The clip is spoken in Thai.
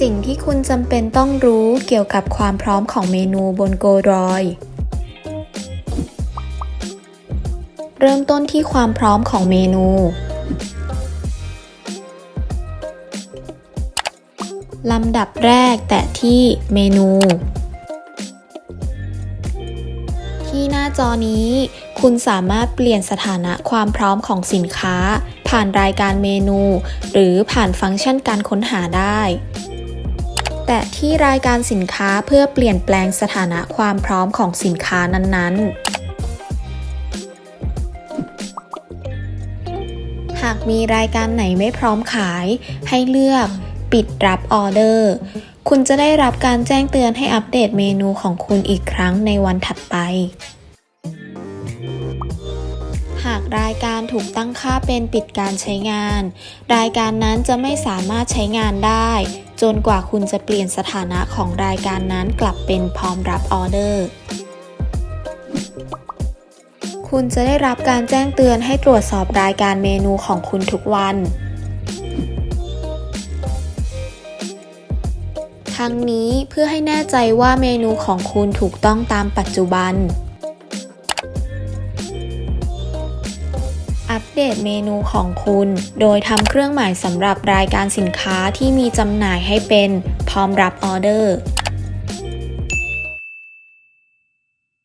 สิ่งที่คุณจำเป็นต้องรู้เกี่ยวกับความพร้อมของเมนูบนโกรอยเริ่มต้นที่ความพร้อมของเมนู ลำดับแรกแตะที่เมนู ที่หน้าจอนี้ คุณสามารถเปลี่ยนสถานะความพร้อมของสินค้า ผ่านรายการเมนู หรือผ่านฟังก์ชันการค้นหาได้ แตะที่รายการสินค้าเพื่อเปลี่ยนแปลงสถานะความพร้อมของสินค้านั้นๆ หากมีรายการไหนไม่พร้อมขาย ให้เลือกปิดรับออเดอร์ คุณจะได้รับการแจ้งเตือนให้อัปเดตเมนูของคุณอีกครั้งในวันถัดไป หากรายการถูกตั้งค่าเป็นปิดการใช้งาน รายการนั้นจะไม่สามารถใช้งานได้ จนกว่าคุณจะเปลี่ยนสถานะของรายการนั้นกลับเป็นพร้อมรับออเดอร์ คุณจะได้รับการแจ้งเตือนให้ตรวจสอบรายการเมนูของคุณทุกวันทั้งนี้เพื่อให้แน่ใจว่าเมนูของคุณถูกต้องตามปัจจุบัน อัปเดตเมนูของคุณ โดยทำเครื่องหมายสำหรับรายการสินค้าที่มีจำหน่ายให้เป็นพร้อมรับออเดอร์